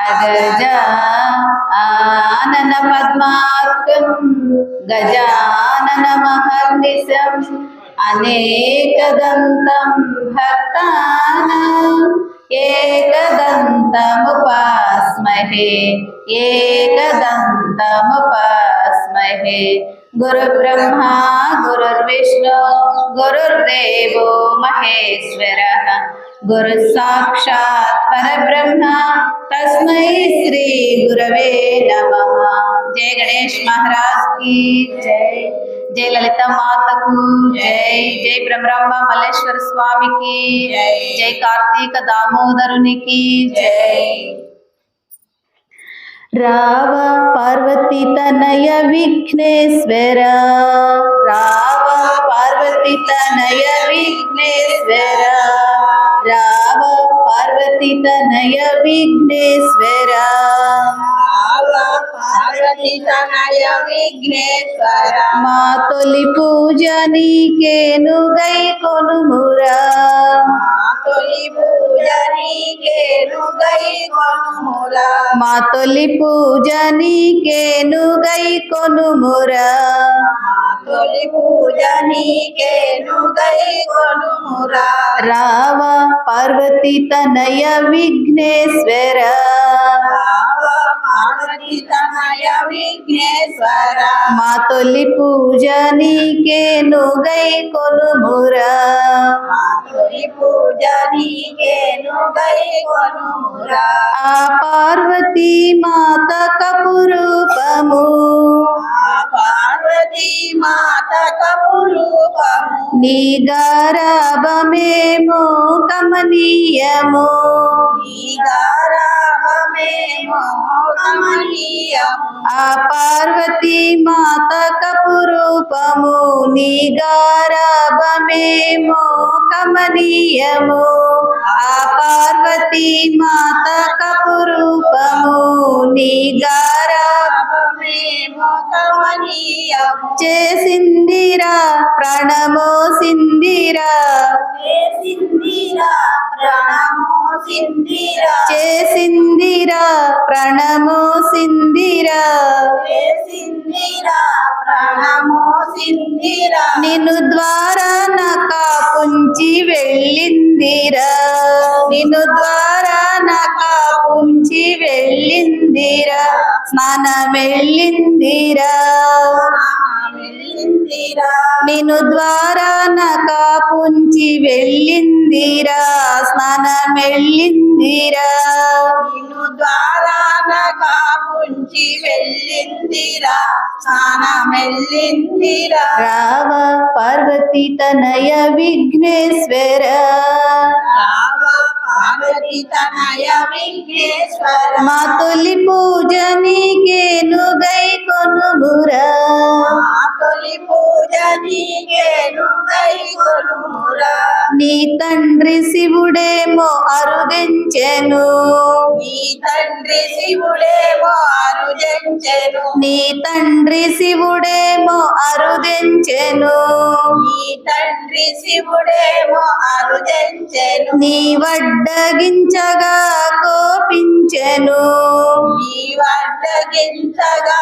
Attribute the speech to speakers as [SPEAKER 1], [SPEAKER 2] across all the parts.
[SPEAKER 1] अगजा आनन पद्मार्कं गजानन महर्निशम् अनेकदन्तं भक्तानाम् एकदन्तमुपास्महे एकदन्तमुपास्महे। गुरुर्ब्रह्मा, गुरुर्विष्णु, गुरुर्देव, महेश्वरः। गुरुसाक्षात् परब्रह्म, तस्मै श्री गुरवे नमः। जय गणेश महाराज की जय। जय ललिता माता को जय। जय ब्रह्मरांबा मल्लेश्वर स्वामी की जय। जय कार्तिक दामोदर की जय। రావ పార్వతి తనయ విఘ్నేశ్వర. రావ పార్వతి తనయ విఘ్నేశ్వర. రావ పార్వతి తనయ విఘ్నేశ్వర.
[SPEAKER 2] పార్వతి తనయ విఘ్నేశ్వర.
[SPEAKER 1] మా తొలి పూజ నీకేను గై కొనుమురా.
[SPEAKER 2] తొలి పూజ నీకేను గై కొనుముల
[SPEAKER 1] మా తొలి పూజ నీకేను గై కొనుమురా.
[SPEAKER 2] తొలి పూజ నీకేను గై కొనుముల
[SPEAKER 1] రావ పార్వతి తనయ విఘ్నేశ్వర. మా తొలి పూజ నీకేను గై కొనుమురా.
[SPEAKER 2] మా తొలి పూజ నీకేను గై కొనుముల
[SPEAKER 1] ఆ పార్వతీ మాత కపురూపము.
[SPEAKER 2] పార్వతి మాత కపురూపము.
[SPEAKER 1] నీ గారాభమేమో కమనీయము.
[SPEAKER 2] నీగారామేమో కమనీయము
[SPEAKER 1] ఆ పార్వతీ మాత కపురూపము నీ గారాభమేమో కమనీయము ఆ పార్వతీ మాత కపురూపము నీ గారా
[SPEAKER 2] పాపమేమో కమనీయము
[SPEAKER 1] చేసిందిరా ప్రాణమో సిందిరా
[SPEAKER 2] సిందిరా
[SPEAKER 1] చేసిందిరా ప్రణమో సిందిరా.
[SPEAKER 2] చేసిందిరా ప్రణమో సిందిరా.
[SPEAKER 1] నిన్ను ద్వారా నక పుంచి వెళ్ళిందిరా. నిన్ను ద్వారా నక పుంచి వెళ్ళిందిరా. స్నానం వెళ్ళిందిరా
[SPEAKER 2] వెళ్ళిందిరా.
[SPEAKER 1] నిన్ను ద్వారా నక పుంచి వెళ్ళిందిరా. స్నానం వెళ్ళిందిరా.
[SPEAKER 2] నిన్ను ద్వారా నకాపుంచి వెళ్ళిందిరా. స్నానమెళ్ళిందిరా
[SPEAKER 1] రావ పార్వతి తనయ విఘ్నేశ్వర.
[SPEAKER 2] రావ పార్వతి తనయ విఘ్నేశ్వర
[SPEAKER 1] మా తొలి పూజ నీకేను గై కొనుమురా.
[SPEAKER 2] మా తొలి పూజ నీకేను గై కొనుమురా.
[SPEAKER 1] నీ తండ్రి శివుడేమో అరుదించెను.
[SPEAKER 2] నీ తండ్రి శివుడేమో అరుజంచెను
[SPEAKER 1] నీ తండ్రి శివుడేమో అరుదించెను.
[SPEAKER 2] నీ తండ్రి శివుడేమో అరుజంచెను
[SPEAKER 1] నీ అడ్డగించగా కోపించెను.
[SPEAKER 2] నీ వడ్డగించగా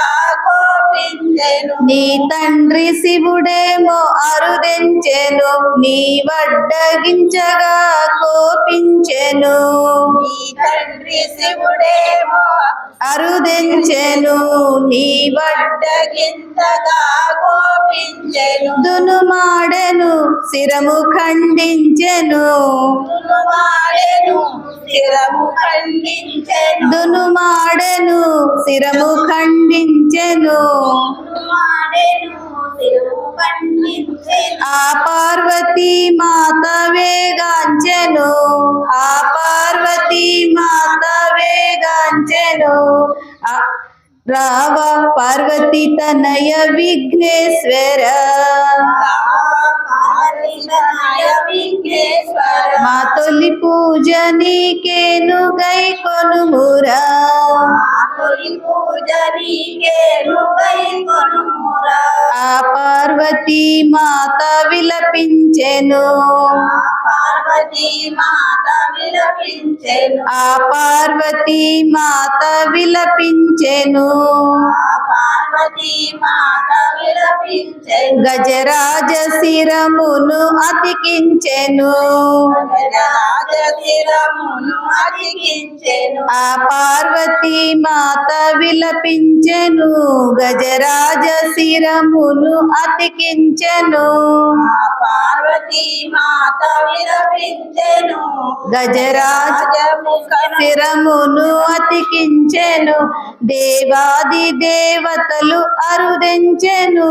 [SPEAKER 1] నీ తండ్రి శివుడేమో అరుదించెను నీ వడ్డగించగా కోపించెను.
[SPEAKER 2] నీ తండ్రి శివుడేమో
[SPEAKER 1] అరుదించెను నీ
[SPEAKER 2] వడ్డగింతగా కోపించెను.
[SPEAKER 1] వడ్డును శిరము ఖండించెను.
[SPEAKER 2] మాడెను శిరము ఖండించెను.
[SPEAKER 1] దునుమాడెను శిరము ఖండించెను
[SPEAKER 2] మాడెను శిరము ఖండించెను.
[SPEAKER 1] ఆ పార్వతీ మాత వేగాంచెను ఆ పార్వతీ మాత వేగాంచెను రావ పార్వతి తనయ విఘ్నేశ్వర.
[SPEAKER 2] పార్వతీతనయ విఘ్నేశ్వర
[SPEAKER 1] మా తొలి పూజ నీకేను గై కొనుమురా.
[SPEAKER 2] తొలి పూజ
[SPEAKER 1] ఆ పార్వతీ మాత విలపించెను. ఆ పార్వతీ మాత విలపించెను.
[SPEAKER 2] పార్వతీ మాత విలపించెను
[SPEAKER 1] గజరాజ శిరమును అతికించెను. ఆ పార్వతీ మాత విలపించెను. గజరాజ శిరమును అతికించెను
[SPEAKER 2] పార్వతీ మాత విలపించెను
[SPEAKER 1] గజరాజ శిరమును అతికించెను. దేవాది దేవతలు అరుదెంచెను.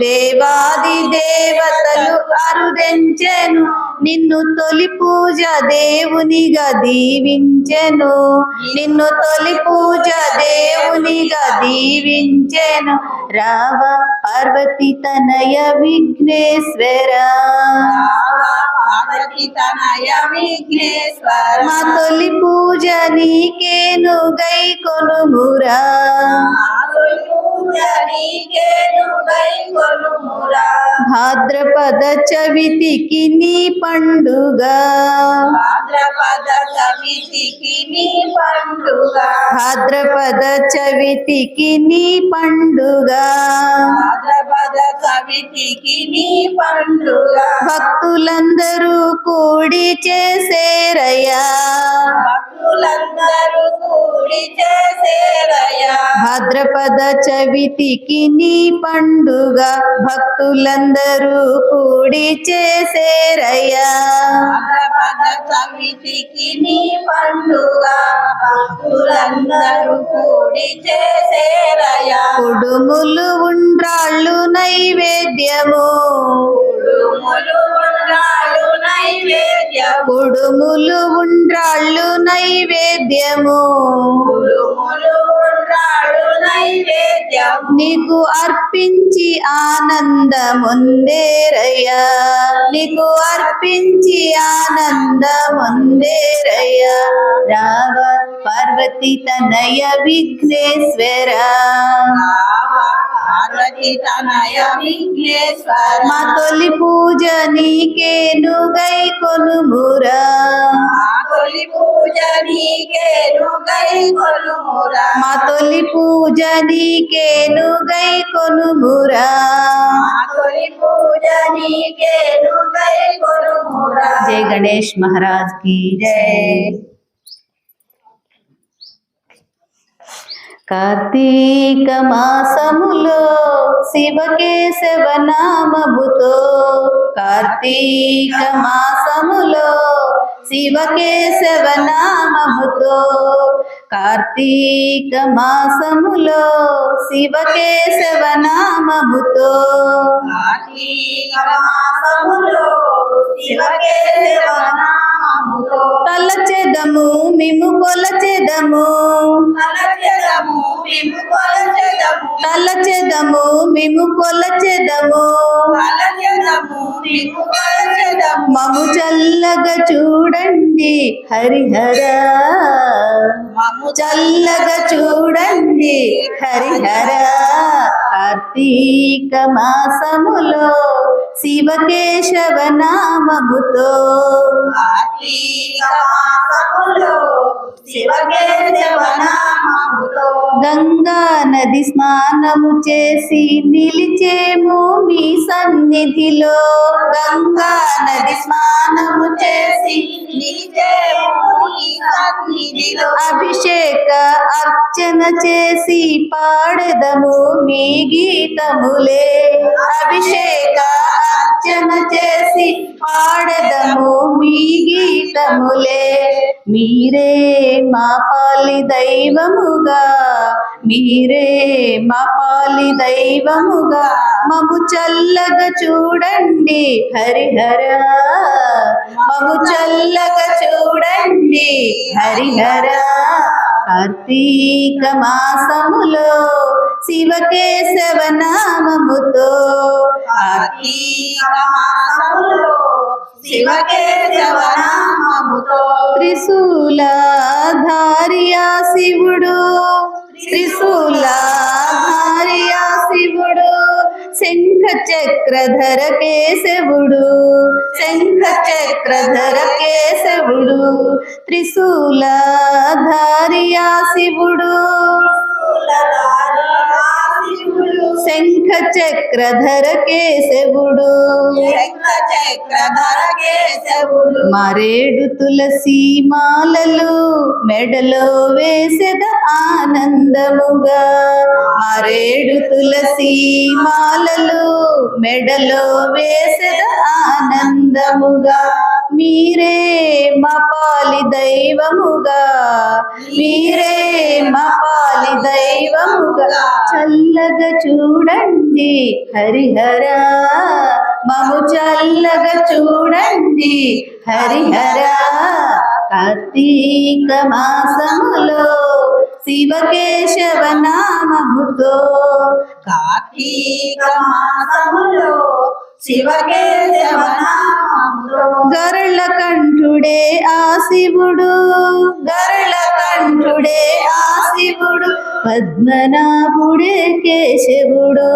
[SPEAKER 1] దేవాది దేవతలు అరుదెంచెను. నిన్ను తొలి పూజ దేవునిగా దీవించెను. నిన్ను తొలి పూజ దేవునిగా దీవించెను. రావ పార్వతి తనయ విఘ్నేశ్వర.
[SPEAKER 2] పార్వతి తనయ విఘ్నేశ్వర
[SPEAKER 1] మా తొలి పూజ నీకేను గై కొనుమురా. భాద్రపద చవితికి నీ పండుగ.
[SPEAKER 2] భాద్రపద సమితికి నీ పండుగ.
[SPEAKER 1] భాద్రపద చవితికి నీ పండుగ.
[SPEAKER 2] భాద్రపద సమితికి నీ పండుగ.
[SPEAKER 1] భక్తులందరూ అందరూ కూడి చేసేరయ్యా.
[SPEAKER 2] భక్తులందరూ కూడి చేసేరయ్యా
[SPEAKER 1] భాద్రపద చవితికి నీ పండుగ భక్తులందరూ కూడి చేసేరయ్యా
[SPEAKER 2] భాద్రపద సమితికి నీ పండుగ భక్తులందరూ కూడి చేసేరయ్యా
[SPEAKER 1] కుడుములు ఉండ్రాళ్ళు నైవేద్యము.
[SPEAKER 2] కుడుములు ఉండ్రాళ్ళు నైవేద్యం
[SPEAKER 1] కుడుములు ఉండ్రాళ్ళు నైవేద్యము.
[SPEAKER 2] కుడుములు ఉండ్రాళ్ళు నైవేద్యం నైవేద్యము.
[SPEAKER 1] నీకు అర్పించి ఆనందముందేరయ్యా. నీకు అర్పించి ఆనందముందేరయ్యా. రావ పార్వతి తనయ విఘ్నేశ్వర.
[SPEAKER 2] పార్వతి తనయ విఘ్నేశ్వర
[SPEAKER 1] మా తొలి పూజ నీకేను గై కొనుమురా
[SPEAKER 2] మా తొలి పూజ నీకేను గై కొనుమురా
[SPEAKER 1] మా తొలి పూజ నీకేను గై కొనుమురా
[SPEAKER 2] మా తొలి పూజ నీకేను గై కొనుమురా
[SPEAKER 1] జై గణేష్ మహారాజ్ की
[SPEAKER 2] జై
[SPEAKER 1] కార్తీక మాసములో శివకేశవ నామముతో కార్తీక మాసములో శివకేశవ నామముతో కార్తీక మాసములో శివకేశవ నామముతో
[SPEAKER 2] కార్తీక మాసములో శివకేశవ నామముతో
[SPEAKER 1] మిము కొలచెదము
[SPEAKER 2] మేము కొలచెదము
[SPEAKER 1] తలచెదము మిము కొలచెదము
[SPEAKER 2] తలచెదము మేము కొలచెదము
[SPEAKER 1] మము చల్లగా చూడండి హరిహర.
[SPEAKER 2] మము
[SPEAKER 1] చల్లగా చూడండి హరిహర. కార్తీక మాసములో శివకేశవ నామముతో గంగా నది స్నానము చేసి నిలిచేము మీ సన్నిధిలో. గంగా నది స్నానము చేసి అభిషేక అర్చన చేసి పాడెదము మీ గీతములే. అభిషేక అర్చన చేసి పాడదము మీ గీతములే. మీరే మా పాలి దైవముగా మీరే మా పాలి దైవముగా. మము చల్లగా చూడండి హరిహర. మము చల్లగా చూడండి హరిహర. కార్తీక మాసములో శివకేశవ నామముతో
[SPEAKER 2] శివకేశవ నామముతో
[SPEAKER 1] త్రిశూలధారియా శివుడు. త్రిశూలధారియా శివుడు. శంఖ చక్రధర కేశవుడు. శంఖ చక్రధర కేశవుడు. త్రిశూలధారియా శివుడు
[SPEAKER 2] శివుడు.
[SPEAKER 1] శంఖ చక్రధర కేశవుడు మరేడు తులసి మాలలు మెడలో వేసెద ఆనందముగా. మరేడు తులసి మాలలు మెడలో వేసెద ఆనందముగా. మీరే మా పాలి దైవముగా. మీరే మా పాలి దైవముగా. చల్లగా చూడండి హరిహర. మము చల్లగా చూడండి హరిహర. కార్తీక మాసములో శివకేశవ నామముతో
[SPEAKER 2] కార్తీక మాసములో
[SPEAKER 1] గరళ కంఠుడే ఆ శివుడు. గరళ కంఠుడే ఆ శివుడు పద్మనాభుడే కేశవుడు.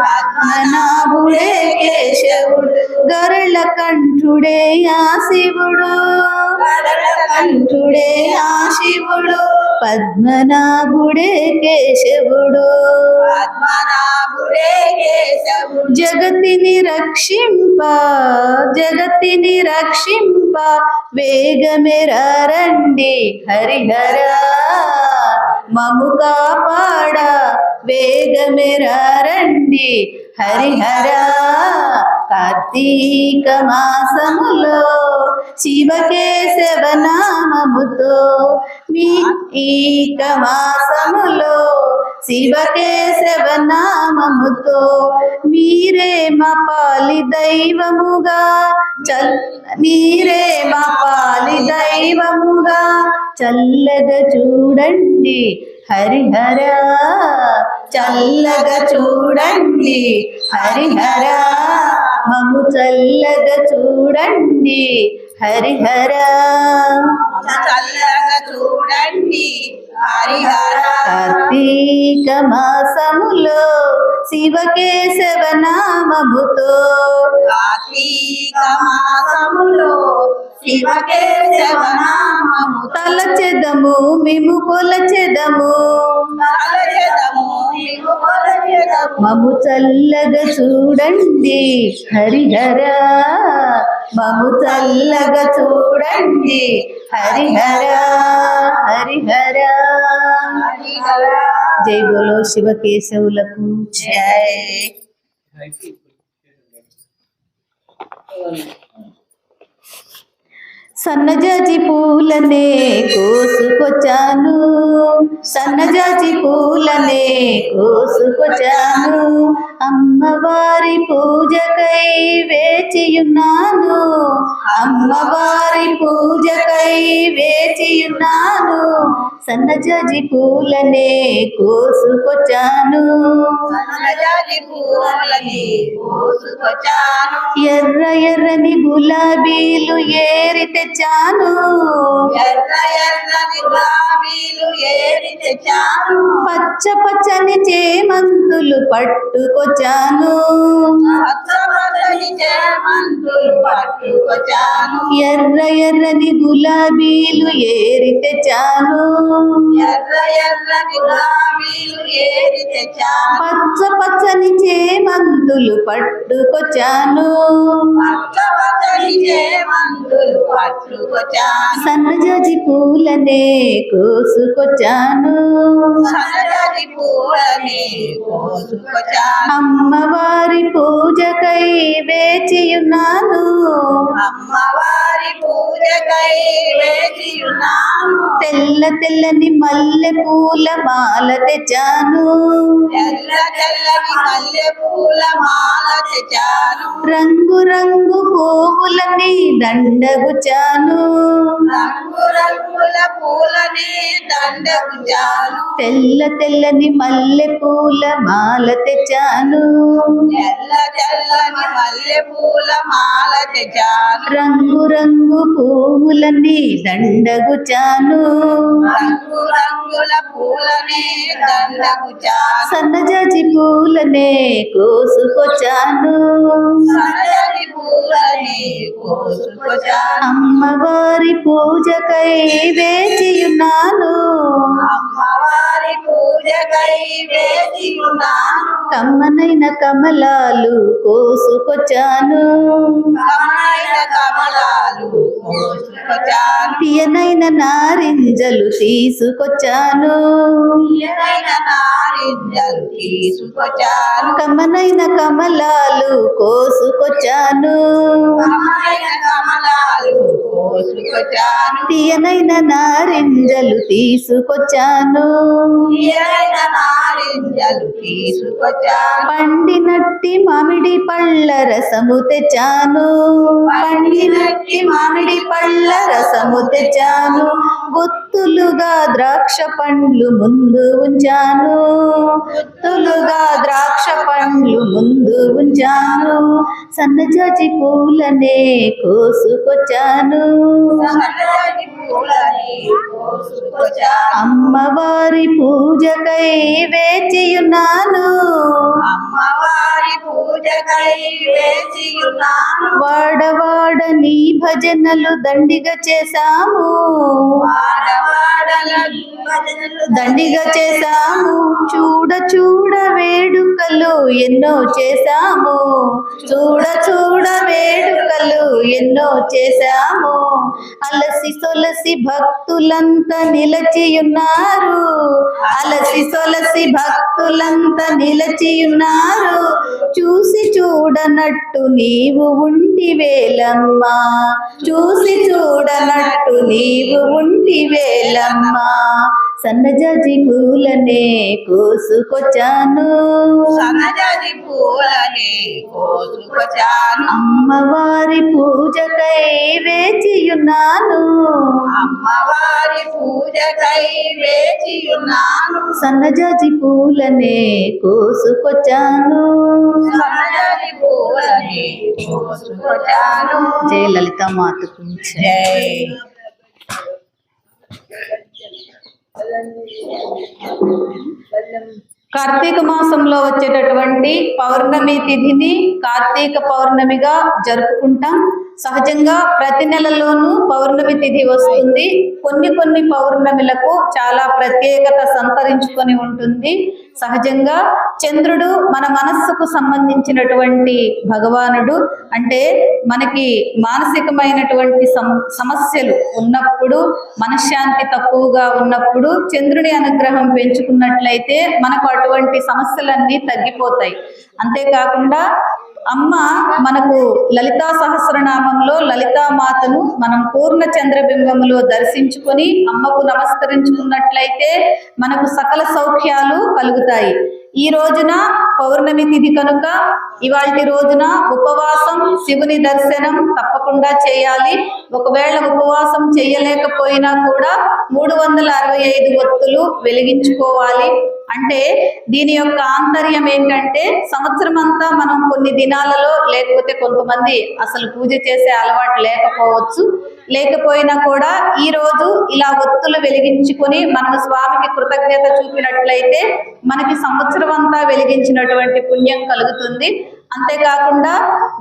[SPEAKER 1] పద్మనాభుడే కేశవుడు గరళ కంఠుడే ఆ శివుడు. కంఠుడే ఆ శివుడు పద్మనాభుడే కేశవుడు. జగతిని రక్షింప జగతిని రక్షింప వేగమెరండి హరిహర మము కాపాడ వేగమెరండి హరిహర కార్తీక మాసములో శివకేశవ నామముతో మీ ఈక మాసములో శివకేశవ నామముతో మీరే మా పాలి దైవముగా. చల్ మీరే మా పాలి దైవముగా. చల్లగా చూడండి హరిహర చల్లగా చూడండి హరిహర మము చల్లగా చూడండి హరిహర.
[SPEAKER 2] చల్లగా చూడండి
[SPEAKER 1] కార్తీక మాసములో శివకేశవ నామముతో
[SPEAKER 2] కార్తీక మాసములో శివకేశవ నామము
[SPEAKER 1] తలచెదము మేము కొలచెదము
[SPEAKER 2] తలచెదము
[SPEAKER 1] మము చల్లగా చూడండి హరిహర. మము చల్లగా చూడండి హరిహరా హరిహర.
[SPEAKER 2] హరిహర
[SPEAKER 1] జై బోలో శివకేశవులకు.
[SPEAKER 2] జై.
[SPEAKER 1] సన్నజాజి పూలనే కోసుకొచ్చాను. సన్నజాజి పూలనే కోసుకొచ్చాను. అమ్మవారి పూజకై వేచియున్నాను. అమ్మవారి పూజకై వేచియున్నాను. సన్నజాజి పూలనే కోసుకొచ్చాను.
[SPEAKER 2] సన్నజాజి పూలని కోసుకొచ్చాను.
[SPEAKER 1] ఎర్ర ఎర్రని గులాబీలు ఏరి తెచ్చాను.
[SPEAKER 2] ఎర్ర ఎర్రని గులాబీలు ఏరి తెచ్చాను.
[SPEAKER 1] పచ్చ పచ్చని చేమంతులు పట్టుకొచ్చాను.
[SPEAKER 2] పట్టుకొచ్చాను
[SPEAKER 1] ఎర్ర ఎర్రని గులాబీలు ఏరి తెచ్చాను.
[SPEAKER 2] ఎర్ర ఎర్రని గులాబీలు ఏరి తెచ్చాను.
[SPEAKER 1] పచ్చ పచ్చని చేమంతులు పట్టుకొచ్చాను. సన్నజాజి పూలని కోసుకొచ్చాను. అమ్మవారి పూజకై వేచియున్నాను.
[SPEAKER 2] అమ్మవారి పూజకై వేచి
[SPEAKER 1] తెల్లని మల్లె పూల మాల తెచ్చాను.
[SPEAKER 2] తెల్ల తెల్లని మల్లె పూల మాల తెచ్చాను.
[SPEAKER 1] రంగు రంగు పువ్వులని దండగుచాను
[SPEAKER 2] రంగు రంగుల పూలని దండకుచాను
[SPEAKER 1] తెల్ల తెల్లని మల్లె పూల మాల తెచ్చాను.
[SPEAKER 2] తెల్ల తెల్లని మల్లె పూల మాల తెచ్చాను.
[SPEAKER 1] రంగు రంగు పువ్వులని దండగుచాను
[SPEAKER 2] పూలని
[SPEAKER 1] సన్నజాజి పూలనే కోసుకొచ్చాను.
[SPEAKER 2] సన్నజాజి పూలని కోసుకొచ్చాను.
[SPEAKER 1] అమ్మవారి పూజకై వేచియున్నాను
[SPEAKER 2] అమ్మవారి పూజకై వేచి ఉన్నాను.
[SPEAKER 1] కమ్మనైన కమలాలు కోసుకొచ్చాను.
[SPEAKER 2] కమలైన కమలాలు
[SPEAKER 1] తీయనైన నారింజలు తీసుకొచ్చాను.
[SPEAKER 2] కమలైన కమలాలు కోసుకొచ్చాను.
[SPEAKER 1] తీయనైన నారింజలు తీసుకొచ్చాను.
[SPEAKER 2] తీయనైన నారింజలు తీసుకొచ్చాను.
[SPEAKER 1] పండినట్టి మామిడి పళ్ళ రసము తెచ్చాను. పండినట్టి మామిడి పళ్ళ రసము తెచ్చాను. గుత్తులుగా ద్రాక్ష పండ్లు ముందు ఉంచాను. గుత్తులుగా ద్రాక్ష పండ్లు ముందు ఉంచాను. సన్నజాజి పూలనే కోసుకొచ్చాను. అమ్మవారి పూజకై వేచియున్నాను.
[SPEAKER 2] అమ్మవారి పూజకై
[SPEAKER 1] వాడవాడ నీ భజనలు దండిగా చేశాము. దండిగా చేశాము. చూడ చూడ వేడుకలు ఎన్నో చేశాము. చూడ చూడ వేడుకలు ఎన్నో చేశాము. అలసి సొలసి భక్తులంతా నిలచియున్నారు. అలసి సొలసి భక్తులంతా నిలచియున్నారు. చూసి చూడనట్టు నీవు ఉండి వేలమ్మా. చూసి చూడనట్టు నీవు ఉండి వేలమ్మా. సన్నజాజి పూలనే కోసుకొచ్చాను.
[SPEAKER 2] సన్నజాజి
[SPEAKER 1] అమ్మవారి పూజకై వేచియున్నాను.
[SPEAKER 2] అమ్మవారి పూజకై వేచి ఉన్నాను
[SPEAKER 1] సన్నజాజి పూలనే కోసుకొచ్చాను.
[SPEAKER 2] సన్నజాజి పూలని కోసుకొచ్చాను.
[SPEAKER 1] జయ లలిత మాతకు
[SPEAKER 2] జై.
[SPEAKER 1] కార్తీక మాసంలో వచ్చేటటువంటి పౌర్ణమి తిథిని కార్తీక పౌర్ణమిగా జరుపుకుంటాం. సహజంగా ప్రతి నెలలోనూ పౌర్ణమి తిథి వస్తుంది. కొన్ని కొన్ని పౌర్ణమిలకు చాలా ప్రత్యేకత సంతరించుకొని ఉంటుంది. సహజంగా చంద్రుడు మన మనస్సుకు సంబంధించినటువంటి భగవానుడు. అంటే మనకి మానసికమైనటువంటి సమస్యలు ఉన్నప్పుడు మనశ్శాంతి తక్కువగా ఉన్నప్పుడు చంద్రుని అనుగ్రహం పెంచుకున్నట్లయితే మనకు అటువంటి సమస్యలన్నీ తగ్గిపోతాయి. అంతేకాకుండా అమ్మ మనకు లలితా సహస్రనామంలో లలితా మాతను మనం పూర్ణ చంద్రబింబములో దర్శించుకొని అమ్మకు నమస్కరించుకున్నట్లయితే మనకు సకల సౌఖ్యాలు కలుగుతాయి. ఈ రోజున పౌర్ణమి తిథి కనుక ఇవాటి రోజున ఉపవాసం శివుని దర్శనం తప్పకుండా చేయాలి. ఒకవేళ ఉపవాసం చేయలేకపోయినా కూడా మూడు వందల అరవై ఐదు ఒత్తులు వెలిగించుకోవాలి. అంటే దీని యొక్క ఆంతర్యం ఏంటంటే సంవత్సరం అంతా మనం కొన్ని దినాలలో లేకపోతే కొంతమంది అసలు పూజ చేసే అలవాటు లేకపోవచ్చు. లేకపోయినా కూడా ఈ రోజు ఇలా ఒత్తులు వెలిగించుకొని మనం స్వామికి కృతజ్ఞత చూపినట్లయితే మనకి సంవత్సరం అంతా వెలిగించినటువంటి పుణ్యం కలుగుతుంది. అంతేకాకుండా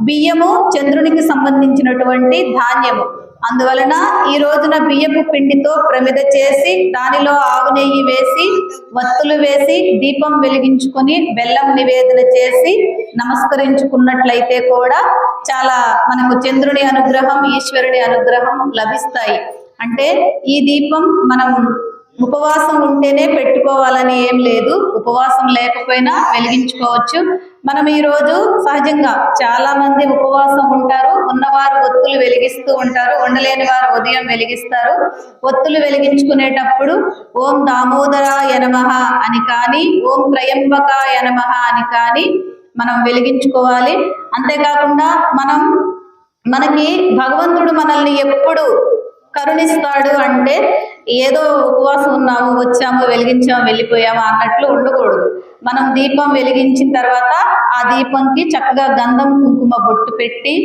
[SPEAKER 1] బియ్యము చంద్రునికి సంబంధించినటువంటి ధాన్యము. అందువలన ఈ రోజున బియ్యపు పిండితో ప్రమిద చేసి దానిలో ఆవు నెయ్యి వేసి వత్తులు వేసి దీపం వెలిగించుకొని బెల్లం నివేదన చేసి నమస్కరించుకున్నట్లయితే కూడా చాలా మనకు చంద్రుని అనుగ్రహం ఈశ్వరుని అనుగ్రహం లభిస్తాయి. అంటే ఈ దీపం మనం ఉపవాసం ఉంటేనే పెట్టుకోవాలని ఏం లేదు. ఉపవాసం లేకపోయినా వెలిగించుకోవచ్చు. మనం ఈ రోజు సహజంగా చాలా మంది ఉపవాసం ఉంటారు. ఉన్నవారు ఒత్తులు వెలిగిస్తూ ఉంటారు. ఉండలేని వారు ఉదయం వెలిగిస్తారు. ఒత్తులు వెలిగించుకునేటప్పుడు ఓం దామోదర యనమహ అని కానీ ఓం త్రయంబక యనమహ అని కానీ మనం వెలిగించుకోవాలి. అంతేకాకుండా మనం మనకి భగవంతుడు మనల్ని ఎప్పుడు కరుణిస్తాడు అంటే ఏదో ఉపవాసం ఉన్నాము వచ్చాము వెలిగించాము వెళ్ళిపోయాము అన్నట్లు ఉండకూడదు. మనం దీపం వెలిగించిన తర్వాత ఆ దీపంకి చక్కగా గంధం కుంకుమ బొట్టు పెట్టి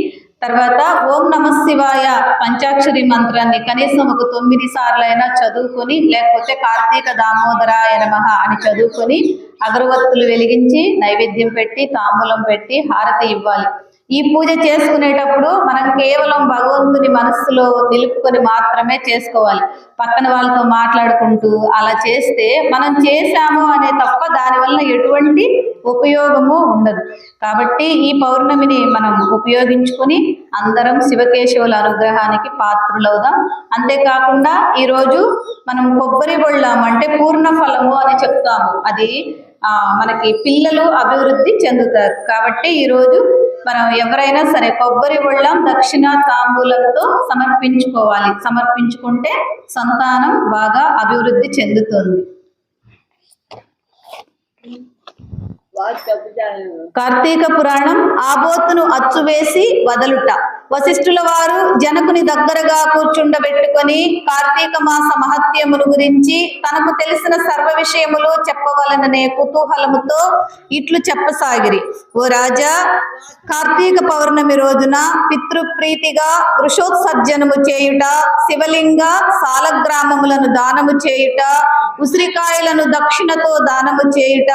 [SPEAKER 1] తర్వాత ఓం నమ శివాయ పంచాక్షరి మంత్రాన్ని కనీసం ఒక తొమ్మిది సార్లు అయినా చదువుకొని లేకపోతే కార్తీక దామోదరాయ నమ అని చదువుకొని అగరవత్తులు వెలిగించి నైవేద్యం పెట్టి తాంబూలం పెట్టి హారతి ఇవ్వాలి. ఈ పూజ చేసుకునేటప్పుడు మనం కేవలం భగవంతుని మనస్సులో నిలుపుకొని మాత్రమే చేసుకోవాలి. పక్కన వాళ్ళతో మాట్లాడుకుంటూ అలా చేస్తే మనం చేశాము అనే తప్ప దానివల్ల ఎటువంటి ఉపయోగము ఉండదు. కాబట్టి ఈ పౌర్ణమిని మనం ఉపయోగించుకొని అందరం శివకేశవుల అనుగ్రహానికి పాత్రులవుదాం. అంతేకాకుండా ఈరోజు మనం కొబ్బరి బొళ్ళాము అంటే పూర్ణ ఫలము అని చెప్తాము. అది మనకి పిల్లలు అభివృద్ధి చెందుతారు. కాబట్టి ఈరోజు మనం ఎవరైనా సరే కొబ్బరి బొళ్ళం దక్షిణ తాంబూలంతో సమర్పించుకోవాలి. సమర్పించుకుంటే సంతానం బాగా అభివృద్ధి చెందుతుంది. కార్తీక పురాణం ఆబోతును అచ్చువేసి వదలుట. వశిష్ఠుల వారు జనకుని దగ్గరగా కూర్చుండబెట్టుకొని కార్తీక మాస మహత్యమును గురించి తనకు తెలిసిన సర్వ విషయములు చెప్పవలననే కుతూహలముతో ఇట్లు చెప్పసాగిరి. ఓ రాజా కార్తీక పౌర్ణమి రోజున పితృప్రీతిగా వృషోత్సర్జనము చేయుట శివలింగ సాలగ్రామములను దానము చేయుట ఉసిరికాయలను దక్షిణతో దానము చేయుట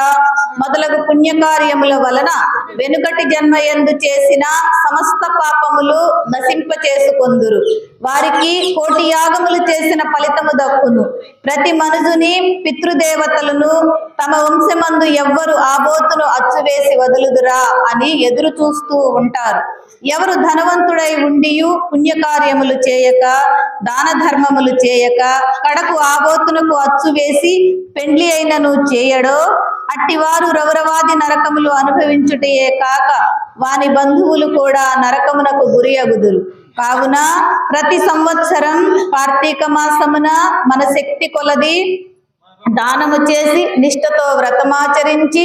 [SPEAKER 1] మొదలగు పుణ్యకార్యముల వలన వెనుకటి జన్మయందు చేసిన సమస్త పాపములు నశింప చేసుకొందురు వారికి కోటి యాగములు చేసిన ఫలితము దక్కును. ప్రతి మనుజుని పితృదేవతలను తమ వంశమందు ఎవ్వరు ఆ బోతును అచ్చువేసి వదులుదురా అని ఎదురు చూస్తూ ఉంటారు. ఎవరు ధనవంతుడై ఉండియు పుణ్యకార్యములు చేయక దాన ధర్మములు చేయక కడకు ఆబోతునకు అచ్చు వేసి పెండ్లి అయినను చేయడో అట్టివారు రౌరవాది నరకములు అనుభవించుటయే కాక వాని బంధువులు కూడా నరకమునకు గురి అగుదురు. కావున ప్రతి సంవత్సరం కార్తీక మాసమున మన శక్తి కొలది దానము చేసి నిష్ఠతో వ్రతమాచరించి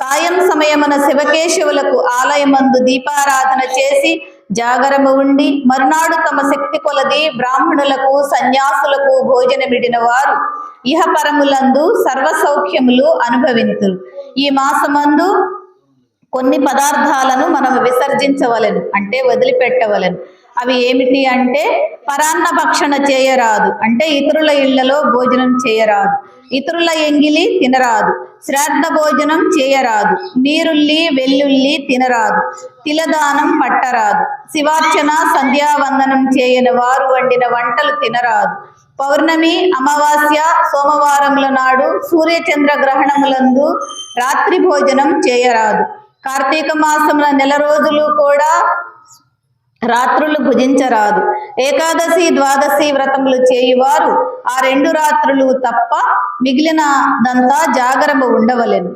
[SPEAKER 1] సాయం సమయమున శివకేశవులకు ఆలయమందు దీపారాధన చేసి జాగరము ఉండి మరునాడు తమ శక్తి కొలది బ్రాహ్మణులకు సన్యాసులకు భోజనమిడిన వారు ఇహపరములందు సర్వ సౌఖ్యములు అనుభవింతురు. ఈ మాసమందు కొన్ని పదార్థాలను మనం విసర్జించవలెను అంటే వదిలిపెట్టవలెను. అవి ఏమిటి అంటే పరాన్న భక్షణ చేయరాదు. అంటే ఇతరుల ఇళ్ళలో భోజనం చేయరాదు. ఇతరుల ఎంగిలి తినరాదు. శ్రాద్ధ భోజనం చేయరాదు. నీరుల్లి వెల్లుల్లి తినరాదు. తిలదానం పట్టరాదు. శివార్చన సంధ్యావందనం చేయని వారు వండిన వంటలు తినరాదు. పౌర్ణమి అమావాస్య సోమవారముల నాడు సూర్యచంద్ర గ్రహణములందు రాత్రి భోజనం చేయరాదు. కార్తీక మాసముల నెల రోజులు కూడా రాత్రులు భుజించరాదు. ఏకాదశి ద్వాదశి వ్రతములు చేయువారు ఆ రెండు రాత్రులు తప్ప మిగిలినదంతా జాగరము ఉండవలెను.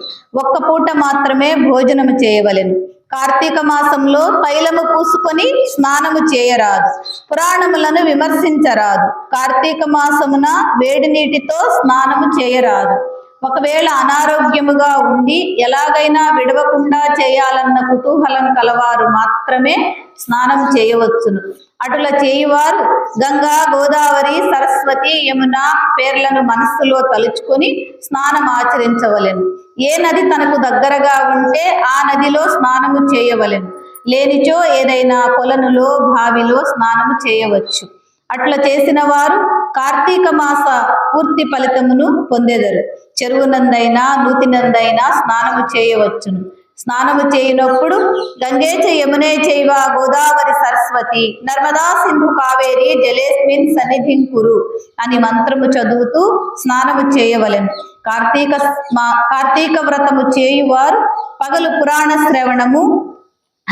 [SPEAKER 1] ఒక్క పూట మాత్రమే భోజనము చేయవలెను. కార్తీక మాసంలో తైలము పూసుకొని స్నానము చేయరాదు. పురాణములను విమర్శించరాదు. కార్తీక మాసమున వేడి నీటితో స్నానము చేయరాదు. ఒకవేళ అనారోగ్యముగా ఉండి ఎలాగైనా విడవకుండా చేయాలన్న కుతూహలం కలవారు మాత్రమే స్నానం చేయవచ్చును. అటుల చేయువారు గంగా గోదావరి సరస్వతి యమున పేర్లను మనస్సులో తలుచుకొని స్నానం ఆచరించవలెను. ఏ నది తనకు దగ్గరగా ఉంటే ఆ నదిలో స్నానము చేయవలెను. లేనిచో ఏదైనా కొలనులో బావిలో స్నానము చేయవచ్చు. అట్లా చేసిన వారు కార్తీక మాస పూర్తి ఫలితమును పొందెదరు. చెరువునందైనా నూతినందైనా స్నానము చేయవచ్చును. స్నానము చేయనప్పుడు గంగేచ యమునే చైవ గోదావరి సరస్వతి నర్మదా సింధు కావేరి జలేస్మిన్ సన్నిధిం కురు అని మంత్రము చదువుతూ స్నానము చేయవలెను. కార్తీక మా కార్తీక వ్రతము చేయువారు పగలు పురాణ శ్రవణము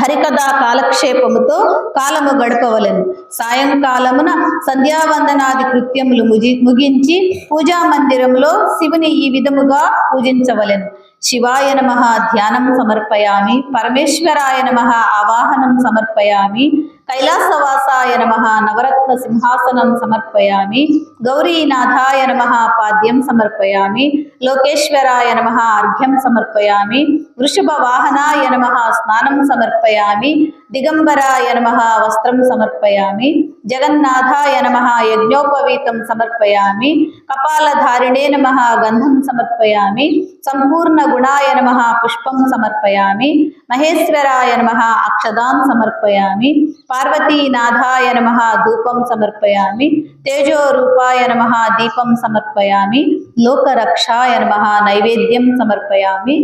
[SPEAKER 1] హరికథా కాలక్షేపముతో కాలము గడపవలను. సాయంకాలమున సంధ్యావందనాది కృత్యములు ముగి ముగించి పూజా మందిరంలో శివుని ఈ విధముగా పూజించవలను. శివాయ నమ ధ్యానం సమర్పయామి పరమేశ్వరాయ నమ ఆవాహనం సమర్పయామి కైలాసవాసాయ నమ. నవరత్న సింహాసనం సమర్పయామి. గౌరీనాథాయ నమ. పాద్యం సమర్పయామి. లోకేశ్వరాయ నమ. అర్ఘ్యం సమర్పయామి. వృషభ వాహనాయ నమ. స్నానం సమర్పయామి. దిగంబరాయ నమ వస్త్రం సమర్పయామి జగన్నాథాయ నమ యజ్ఞోపవీతం సమర్పయామి కపాలధారిణే నమ గంధం సమర్పయామి సంపూర్ణ గుణాయ నమ పుష్పం సమర్పయామి మహేశ్వరాయ నమ అక్షదాన్ సమర్పయామి పార్వతీనాథాయ నమ ధూపం సమర్పయామి తేజోరూపాయ నమ దీపం సమర్పయామి లోకరక్షాయ నమ నైవేద్యం సమర్పయామి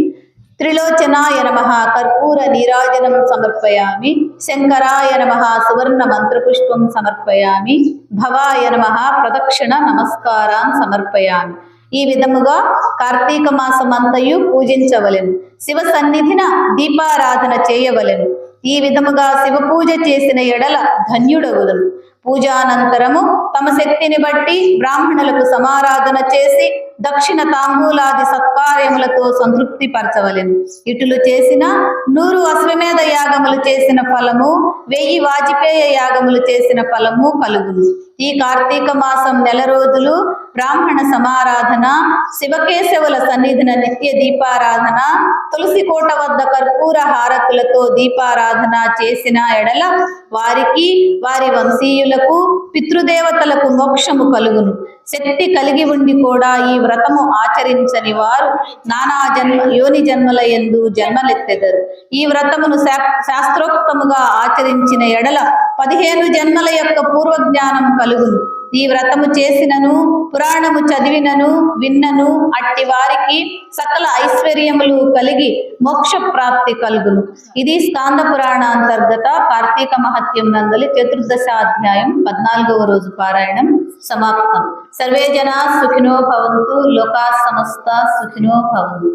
[SPEAKER 1] త్రిలోచనాయ నమ కర్పూర నీరాజనం సమర్పయామి శంకరాయ నమ సువర్ణ మంత్రపుష్పం సమర్పయామి భవాయ నమ ప్రదక్షిణ నమస్కారాన్ సమర్పయామి ఈ విధముగా కార్తీక మాసమంతయు పూజించవలెను శివ సన్నిధిన దీపారాధన చేయవలెను ఈ విధముగా శివ పూజ చేసిన ఎడల ధన్యుడవులను పూజానంతరము తమ శక్తిని బట్టి బ్రాహ్మణులకు సమారాధన చేసి దక్షిణ తాంబూలాది సత్కార్యములతో సంతృప్తి పరచవలెను ఇటులు చేసిన నూరు అశ్వమేధ యాగములు చేసిన ఫలము వెయ్యి వాజపేయ యాగములు చేసిన ఫలము కలుగును. ఈ కార్తీక మాసం నెల రోజులు బ్రాహ్మణ సమారాధన శివకేశవుల సన్నిధిన నిత్య దీపారాధన తులసి కోట వద్ద కర్పూర హారతులతో దీపారాధన చేసిన ఎడల వారికి వారి వంశీయులకు పితృదేవతలకు మోక్షము కలుగును. శక్తి కలిగి ఉండి కూడా ఈ వ్రతము ఆచరించని వారు నానా జన్మ యోని జన్మల ఎందు జన్మలెత్తెదరు. ఈ వ్రతమును శా- శాస్త్రోక్తముగా ఆచరించిన ఎడల పదిహేను జన్మల యొక్క పూర్వజ్ఞానం కలుగును. ఈ వ్రతము చేసినను పురాణము చదివినను విన్నను అట్టి వారికి సకల ఐశ్వర్యములు కలిగి మోక్ష ప్రాప్తి కలుగును. ఇది స్కాంద పురాణ అంతర్గత కార్తీక మహత్యం నందలి చతుర్దశాధ్యాయం పద్నాలుగవ రోజు పారాయణం సమాప్తం. సర్వే జనా సుఖినో భవంతు లోకా సమస్త సుఖినో భవంతు.